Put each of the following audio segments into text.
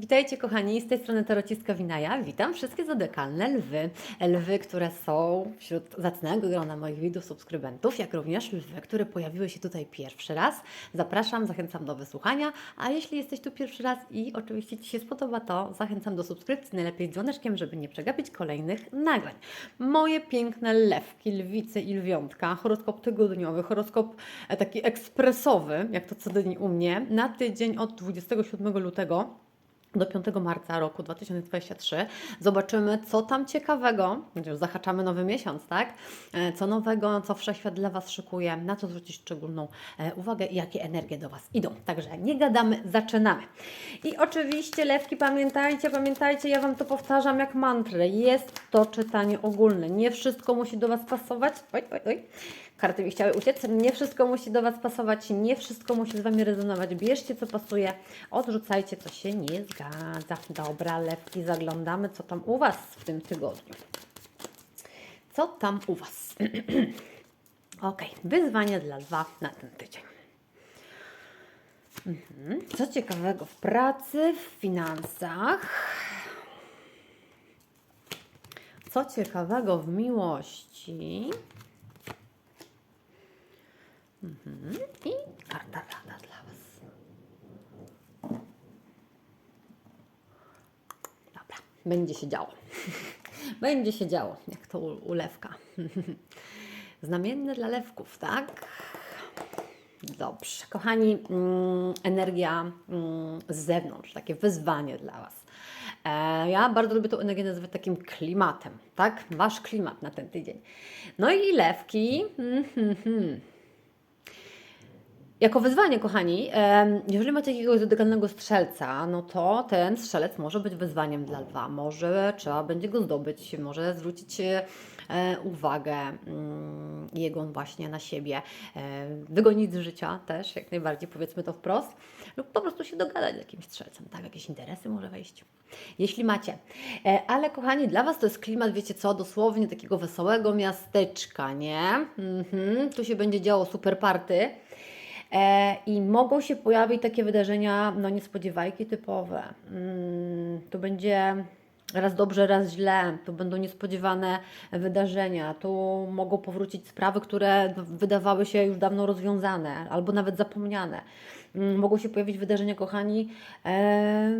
Witajcie kochani, z tej strony Tarociska Winaja. Witam wszystkie zodiakalne lwy. Lwy, które są wśród zacnego grona moich widzów, subskrybentów, jak również lwy, które pojawiły się tutaj pierwszy raz. Zapraszam, zachęcam do wysłuchania, a jeśli jesteś tu pierwszy raz i oczywiście Ci się spodoba, to zachęcam do subskrypcji, najlepiej dzwoneczkiem, żeby nie przegapić kolejnych nagrań. Moje piękne lewki, lwice i lwiątka, horoskop tygodniowy, horoskop e, taki ekspresowy, jak to co dzień u mnie, na tydzień od 27 lutego do 5 marca roku 2023. Zobaczymy, co tam ciekawego. Już zahaczamy nowy miesiąc, tak? E, Co nowego, co wszechświat dla Was szykuje, na co zwrócić szczególną e, uwagę i jakie energie do Was idą. Także nie gadamy, zaczynamy. I oczywiście, lewki, pamiętajcie, pamiętajcie, ja Wam to powtarzam jak mantrę. Jest to czytanie ogólne. Nie wszystko musi do Was pasować. Oj, oj, oj. Karty mi chciały uciec. Nie wszystko musi do Was pasować, nie wszystko musi z Wami rezonować. Bierzcie, co pasuje, odrzucajcie, co się nie zgadza. Dobra, lewki, zaglądamy, co tam u Was w tym tygodniu. Co tam u Was? ok, wyzwanie dla lwa na ten tydzień. Mhm. Co ciekawego w pracy, w finansach? Co ciekawego w miłości? Mhm. I karta rada dla Was. Dobra, będzie się działo. Będzie się działo, jak to u, lewka. Znamienne dla lewków, tak? Dobrze. Kochani, mm, energia mm, z zewnątrz, takie wyzwanie dla Was. E, ja bardzo lubię tą energię nazywać takim klimatem, tak? Wasz klimat na ten tydzień. No i lewki. Mm, hmm, hmm. Jako wyzwanie, kochani, jeżeli macie jakiegoś zodiakalnego strzelca, no to ten strzelec może być wyzwaniem dla lwa. Może trzeba będzie go zdobyć, może zwrócić e, uwagę mm, jego właśnie na siebie, e, wygonić z życia też, jak najbardziej, powiedzmy to wprost, lub po prostu się dogadać z jakimś strzelcem, tak, jakieś interesy może wejść, jeśli macie. E, ale kochani, dla Was to jest klimat, wiecie co, dosłownie takiego wesołego miasteczka, nie? Mhm, tu się będzie działo super party. E, I mogą się pojawić takie wydarzenia, no niespodziewajki typowe. Mm, to będzie raz dobrze, raz źle. To będą niespodziewane wydarzenia. Tu mogą powrócić sprawy, które wydawały się już dawno rozwiązane albo nawet zapomniane. Mm, mogą się pojawić wydarzenia, kochani, e,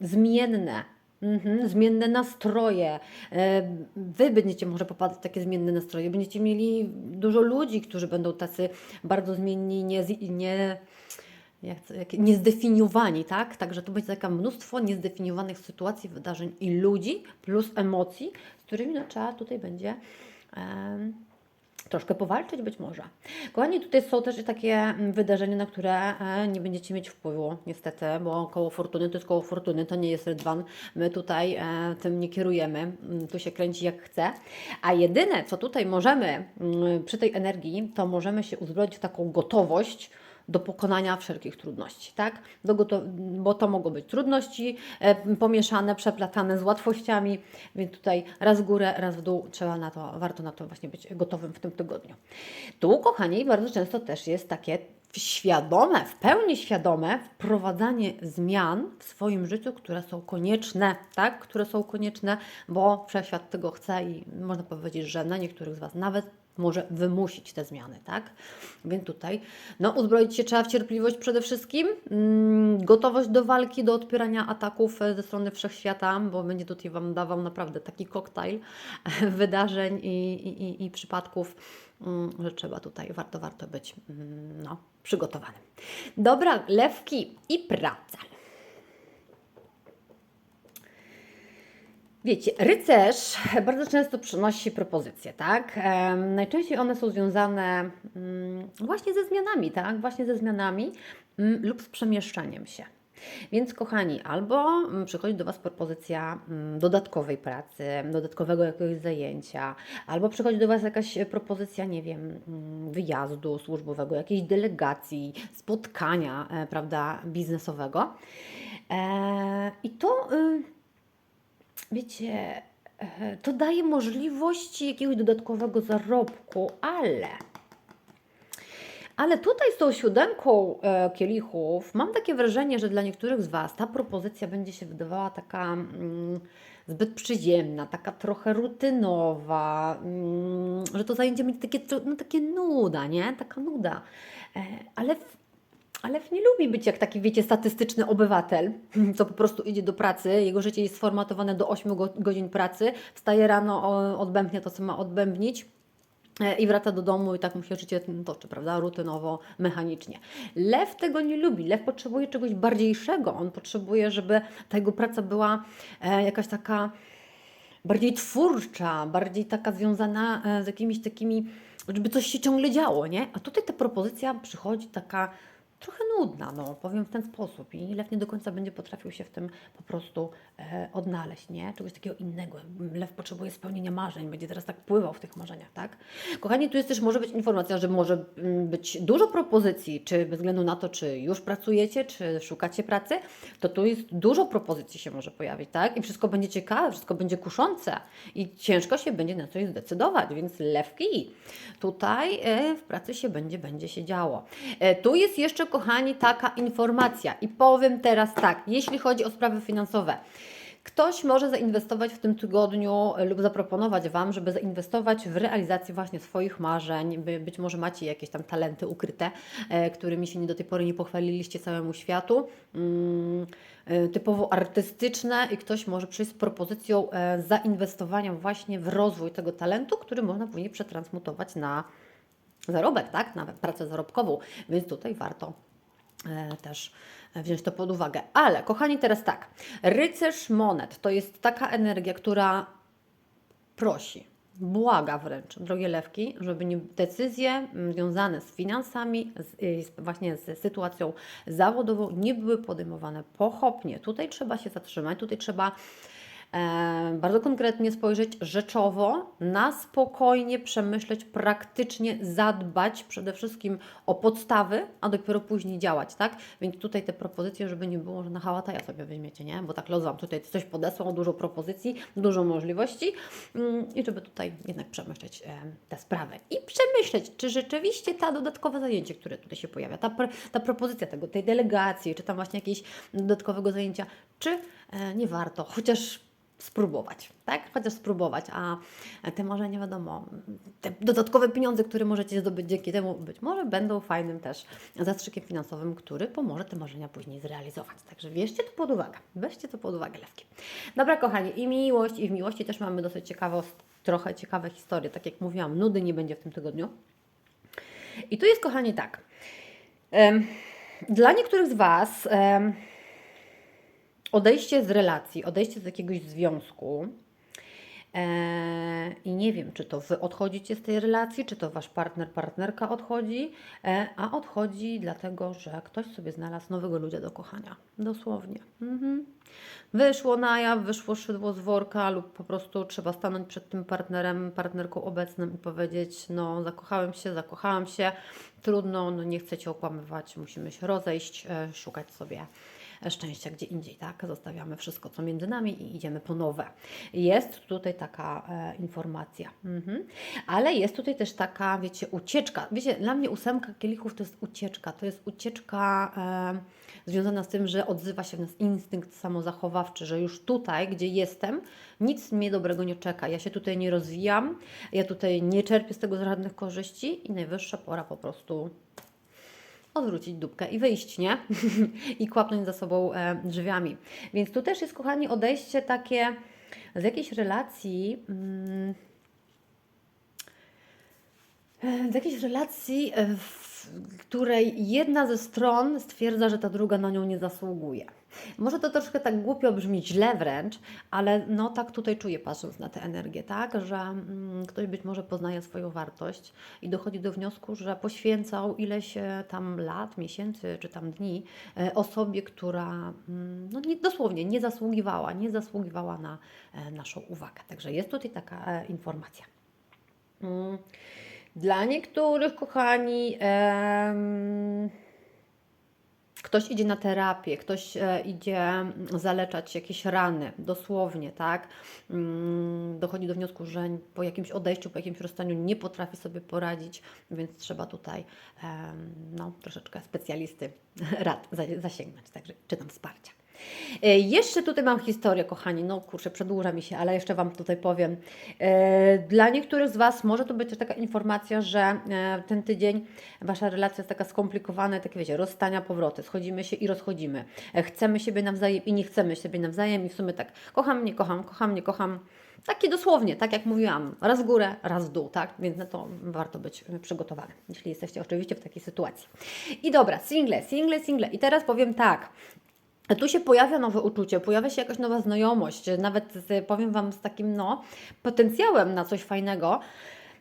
zmienne. Mhm, zmienne nastroje. E, Wy będziecie może popadać w takie zmienne nastroje. Będziecie mieli dużo ludzi, którzy będą tacy bardzo zmienni, nie, nie, jak, to- jak, niezdefiniowani, tak? Także tu będzie takie mnóstwo niezdefiniowanych sytuacji, wydarzeń i ludzi, plus emocji, z którymi trzeba tutaj będzie em, troszkę powalczyć być może. Kochani, tutaj są też takie mm, wydarzenia, na które e, nie będziecie mieć wpływu, niestety, bo koło fortuny to jest koło fortuny, to nie jest rydwan. My tutaj e, tym nie kierujemy, Mm, tu się kręci jak chce. A jedyne, co tutaj możemy mm, przy tej energii, to możemy się uzbroić w taką gotowość, do pokonania wszelkich trudności, tak? Bo to mogą być trudności e, pomieszane, przeplatane z łatwościami, więc tutaj raz w górę, raz w dół trzeba na to, warto na to właśnie być gotowym w tym tygodniu. Tu, kochani, bardzo często też jest takie świadome, w pełni świadome wprowadzanie zmian w swoim życiu, które są konieczne, tak? Które są konieczne, bo wszechświat tego chce i można powiedzieć, że na niektórych z Was nawet może wymusić te zmiany, tak? Więc tutaj, no, uzbroić się trzeba w cierpliwość przede wszystkim, mm, gotowość do walki, do odpierania ataków e, ze strony wszechświata, bo będzie tutaj Wam dawał naprawdę taki koktajl wydarzeń i, i, i, przypadków, mm, że trzeba tutaj, warto, warto być, mm, no, przygotowanym. Dobra, lewki i praca. Wiecie, rycerz bardzo często przynosi propozycje, tak? Najczęściej one są związane mm, właśnie ze zmianami, tak? Właśnie ze zmianami mm, lub z przemieszczaniem się. Więc kochani, albo mm, przychodzi do Was propozycja dodatkowej pracy, dodatkowego jakiegoś zajęcia, albo przychodzi do Was jakaś propozycja, nie wiem, wyjazdu służbowego, jakiejś delegacji, spotkania, e, prawda, biznesowego. E, I to y, wiecie, e, to daje możliwości jakiegoś dodatkowego zarobku, ale Ale tutaj z tą siódemką e, kielichów mam takie wrażenie, że dla niektórych z Was ta propozycja będzie się wydawała taka mm, zbyt przyziemna, taka trochę rutynowa, mm, że to zajęcie będzie takie, no, takie nuda, nie? Taka nuda. E, ale w, ale nie lubi być jak taki, wiecie, statystyczny obywatel, co po prostu idzie do pracy, jego życie jest sformatowane do 8 go, godzin pracy, wstaje rano, odbębnia to, co ma odbębnić, e, i wraca do domu i tak mu się życie toczy, prawda, rutynowo, mechanicznie. Lew tego nie lubi, lew potrzebuje czegoś bardziejszego, on potrzebuje, żeby ta jego praca była e, jakaś taka bardziej twórcza, bardziej taka związana e, z jakimiś takimi, żeby coś się ciągle działo, nie? A tutaj ta propozycja przychodzi taka trochę nudna, no powiem w ten sposób i Lew nie do końca będzie potrafił się w tym po prostu e, odnaleźć, nie? Czegoś takiego innego. Lew potrzebuje spełnienia marzeń, będzie teraz tak pływał w tych marzeniach, tak? Kochani, tu jest też może być informacja, że może mm, być dużo propozycji, czy bez względu na to, czy już pracujecie, czy szukacie pracy, to tu jest dużo propozycji się może pojawić, tak? I wszystko będzie ciekawe, wszystko będzie kuszące i ciężko się będzie na coś zdecydować, więc lewki. Tutaj e, w pracy się będzie, będzie się działo. E, Tu jest jeszcze, kochani, taka informacja i powiem teraz tak, jeśli chodzi o sprawy finansowe. Ktoś może zainwestować w tym tygodniu lub zaproponować Wam, żeby zainwestować w realizację właśnie swoich marzeń. By, być może macie jakieś tam talenty ukryte, e, którymi się nie do tej pory nie pochwaliliście całemu światu. Mm, e, typowo artystyczne i ktoś może przyjść z propozycją e, zainwestowania właśnie w rozwój tego talentu, który można później przetransmutować na zarobek, tak? Na pracę zarobkową. Więc tutaj warto e, też wziąć to pod uwagę. Ale, kochani, teraz tak. Rycerz monet to jest taka energia, która prosi, błaga wręcz, drogie lewki, żeby decyzje mm, związane z finansami, z, y, właśnie z sytuacją zawodową nie były podejmowane pochopnie. Tutaj trzeba się zatrzymać, tutaj trzeba bardzo konkretnie spojrzeć rzeczowo, na spokojnie przemyśleć, praktycznie zadbać przede wszystkim o podstawy, a dopiero później działać, tak? Więc tutaj te propozycje, żeby nie było, że na hałataja sobie weźmiecie, nie? Bo tak los tutaj coś podesłał, dużo propozycji, dużo możliwości mm, i żeby tutaj jednak przemyśleć e, te sprawy i przemyśleć, czy rzeczywiście ta dodatkowe zajęcie, które tutaj się pojawia, ta, ta propozycja tego, tej delegacji, czy tam właśnie jakiegoś dodatkowego zajęcia, czy e, nie warto, chociaż spróbować, tak? Chociaż spróbować, a te może nie wiadomo, te dodatkowe pieniądze, które możecie zdobyć dzięki temu, być może będą fajnym też zastrzykiem finansowym, który pomoże te marzenia później zrealizować. Także bierzcie to pod uwagę, weźcie to pod uwagę, lewki. Dobra, kochani, i miłość, i w miłości też mamy dosyć ciekawą, trochę ciekawe historie, tak jak mówiłam, nudy nie będzie w tym tygodniu. I tu jest, kochani, tak. Dla niektórych z Was odejście z relacji, odejście z jakiegoś związku. E, I nie wiem, czy to wy odchodzicie z tej relacji, czy to wasz partner, partnerka odchodzi, e, a odchodzi dlatego, że ktoś sobie znalazł nowego ludzia do kochania. Dosłownie. Mhm. Wyszło na jaw, wyszło szydło z worka, lub po prostu trzeba stanąć przed tym partnerem, partnerką obecnym i powiedzieć: No, zakochałem się, zakochałam się, trudno, no nie chcę cię okłamywać, musimy się rozejść, e, szukać sobie szczęścia gdzie indziej, tak? Zostawiamy wszystko, co między nami i idziemy po nowe. Jest tutaj taka e, informacja. Mhm. Ale jest tutaj też taka, wiecie, ucieczka. Wiecie, dla mnie ósemka kielichów to jest ucieczka. To jest ucieczka e, związana z tym, że odzywa się w nas instynkt samozachowawczy, że już tutaj, gdzie jestem, nic mnie dobrego nie czeka. Ja się tutaj nie rozwijam, ja tutaj nie czerpię z tego żadnych korzyści i najwyższa pora po prostu odwrócić dupkę i wyjść, nie? I kłapnąć za sobą e, drzwiami. Więc tu też jest, kochani, odejście takie z jakiejś relacji. Mm, e, z jakiejś relacji, e, w której jedna ze stron stwierdza, że ta druga na nią nie zasługuje. Może to troszkę tak głupio brzmi, źle wręcz, ale no tak tutaj czuję patrząc na tę energię, tak, że mm, ktoś być może poznaje swoją wartość i dochodzi do wniosku, że poświęcał ileś e, tam lat, miesięcy czy tam dni e, osobie, która mm, no nie, dosłownie nie zasługiwała, nie zasługiwała na e, naszą uwagę. Także jest tutaj taka e, informacja. Mm. Dla niektórych, kochani, em, Ktoś idzie na terapię, ktoś e, idzie mm, zaleczać jakieś rany, dosłownie, tak? Mm, Dochodzi do wniosku, że po jakimś odejściu, po jakimś rozstaniu nie potrafi sobie poradzić, więc trzeba tutaj no, troszeczkę specjalisty rad za- zasięgnąć, także czy tam wsparcia. E, Jeszcze tutaj mam historię, kochani. No kurczę, przedłuża mi się, ale jeszcze Wam tutaj powiem. E, Dla niektórych z Was może to być też taka informacja, że e, ten tydzień Wasza relacja jest taka skomplikowana, takie wiecie, rozstania, powroty. Schodzimy się i rozchodzimy. Chcemy siebie nawzajem i nie chcemy siebie nawzajem i w sumie tak kocham, nie kocham, kocham, nie kocham. Takie dosłownie, tak jak mówiłam, raz w górę, raz w dół, tak? Więc na to warto być przygotowanym, jeśli jesteście oczywiście w takiej sytuacji. I dobra, single, single, single. I teraz powiem tak. Tu się pojawia nowe uczucie, pojawia się jakaś nowa znajomość, nawet z, powiem Wam z takim no, potencjałem na coś fajnego.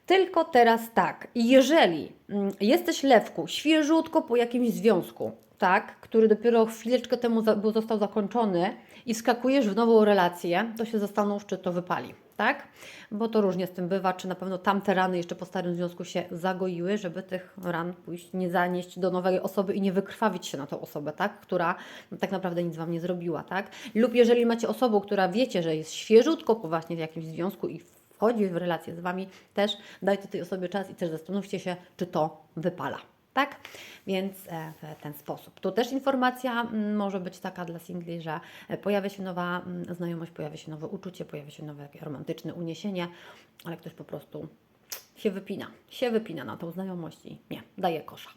Tylko teraz tak, jeżeli mm, jesteś lewku, świeżutko po jakimś związku, tak, który dopiero chwileczkę temu był, został zakończony i wskakujesz w nową relację, to się zastanów, czy to wypali, tak? Bo to różnie z tym bywa, czy na pewno tamte rany jeszcze po starym związku się zagoiły, żeby tych ran pójść, nie zanieść do nowej osoby i nie wykrwawić się na tą osobę, tak? Która tak naprawdę nic Wam nie zrobiła, tak? Lub jeżeli macie osobę, która wiecie, że jest świeżutko po właśnie w jakimś związku i wchodzi w relację z Wami, też dajcie tej osobie czas i też zastanówcie się, czy to wypala. Tak? Więc e, w ten sposób. Tu też informacja może być taka dla singli, że e, pojawia się nowa znajomość, pojawia się nowe uczucie, pojawia się nowe jakieś romantyczne uniesienie, ale ktoś po prostu się wypina, się wypina na tą znajomość i nie, daje kosza.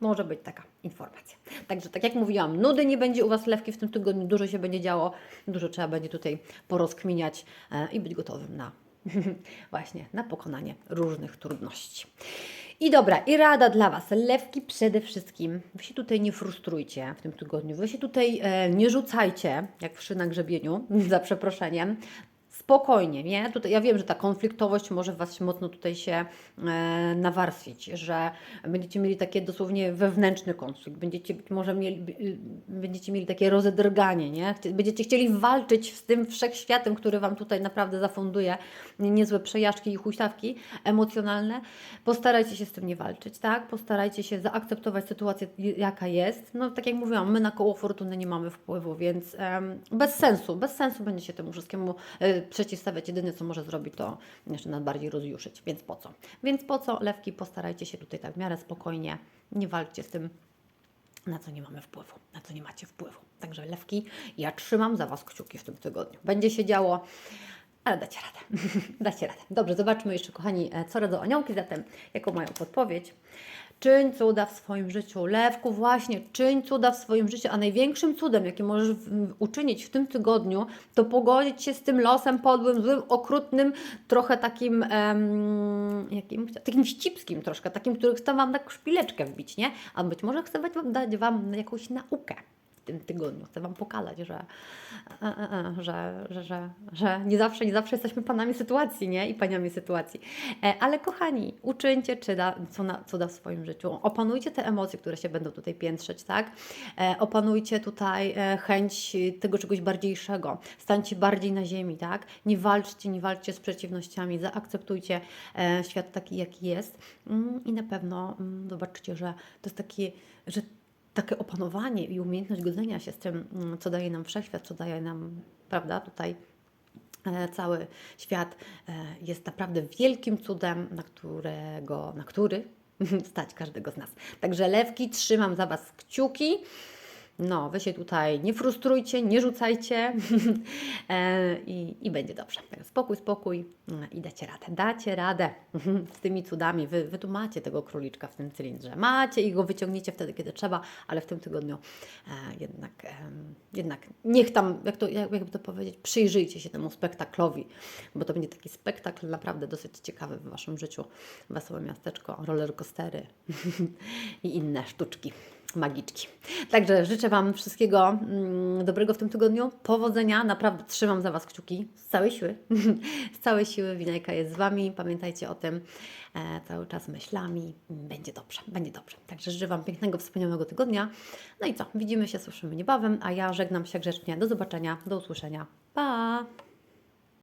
Może być taka informacja. Także tak jak mówiłam, nudy nie będzie u Was lewki w tym tygodniu, dużo się będzie działo, dużo trzeba będzie tutaj porozkminiać e, i być gotowym na właśnie na pokonanie różnych trudności. I dobra, i rada dla Was. Lewki przede wszystkim. Wy się tutaj nie frustrujcie w tym tygodniu. Wy się tutaj e, nie rzucajcie, jak wszy na grzebieniu, za przeproszeniem. Spokojnie, nie? Tutaj, ja wiem, że ta konfliktowość może Was mocno tutaj się e, nawarstwić, że będziecie mieli takie dosłownie wewnętrzny konflikt, będziecie być może mieli, y, będziecie mieli takie rozedrganie, nie? Będziecie chcieli walczyć z tym wszechświatem, który Wam tutaj naprawdę zafunduje nie- niezłe przejażdżki i huśtawki emocjonalne. Postarajcie się z tym nie walczyć, tak? Postarajcie się zaakceptować sytuację, jaka jest. No, tak jak mówiłam, my na koło fortuny nie mamy wpływu, więc em, bez sensu, bez sensu będzie się temu wszystkiemu e, przeciwstawiać. Jedyne, co może zrobić, to jeszcze nas bardziej rozjuszyć. Więc po co? Więc po co, lewki, postarajcie się tutaj tak w miarę spokojnie, nie walczcie z tym, na co nie mamy wpływu, na co nie macie wpływu. Także lewki, ja trzymam za Was kciuki w tym tygodniu. Będzie się działo, ale dacie radę. dacie radę. Dobrze, zobaczmy jeszcze, kochani, e, co rodzą aniołki, zatem jaką mają podpowiedź. Czyń cuda w swoim życiu. Lewku, właśnie, czyń cuda w swoim życiu, a największym cudem, jaki możesz uczynić w tym tygodniu, to pogodzić się z tym losem podłym, złym, okrutnym, trochę takim, em, jakim, takim wścibskim troszkę, takim, który chce Wam tak szpileczkę wbić, nie? A być może chce dać Wam jakąś naukę tym tygodniu. Chcę Wam pokazać, że, e, e, e, że, że, że, że nie, zawsze, nie zawsze jesteśmy panami sytuacji, nie? I paniami sytuacji. Ale kochani, uczyńcie czyda, cuda, cuda w swoim życiu. Opanujcie te emocje, które się będą tutaj piętrzeć, tak? Opanujcie tutaj chęć tego czegoś bardziejszego. Stańcie bardziej na ziemi, tak? Nie walczcie, nie walczcie z przeciwnościami. Zaakceptujcie świat taki, jaki jest. Mm, I na pewno mm, zobaczycie, że to jest takie, że takie opanowanie i umiejętność godzenia się z tym, mm, co daje nam wszechświat, co daje nam, prawda, tutaj e, cały świat e, jest naprawdę wielkim cudem, na którego, na który stać każdego z nas. Także lewki, trzymam za Was kciuki. No, wy się tutaj nie frustrujcie, nie rzucajcie e, i, i będzie dobrze. Także spokój, spokój mm, i dacie radę. Dacie radę z tymi cudami. Wy, wy tu macie tego króliczka w tym cylindrze. Macie i go wyciągniecie wtedy, kiedy trzeba, ale w tym tygodniu e, jednak, jednak niech tam, jak to, jak, jakby to powiedzieć, przyjrzyjcie się temu spektaklowi, bo to będzie taki spektakl naprawdę dosyć ciekawy w Waszym życiu. Wesołe miasteczko, rollercoastery i inne sztuczki magiczki. Także życzę Wam wszystkiego mm, dobrego w tym tygodniu, powodzenia, naprawdę trzymam za Was kciuki. Z całej siły, z całej siły Winajka jest z Wami, pamiętajcie o tym e, cały czas myślami, będzie dobrze, będzie dobrze. Także życzę Wam pięknego, wspaniałego tygodnia, no i co, widzimy się, słyszymy niebawem, a ja żegnam się grzecznie, do zobaczenia, do usłyszenia, pa!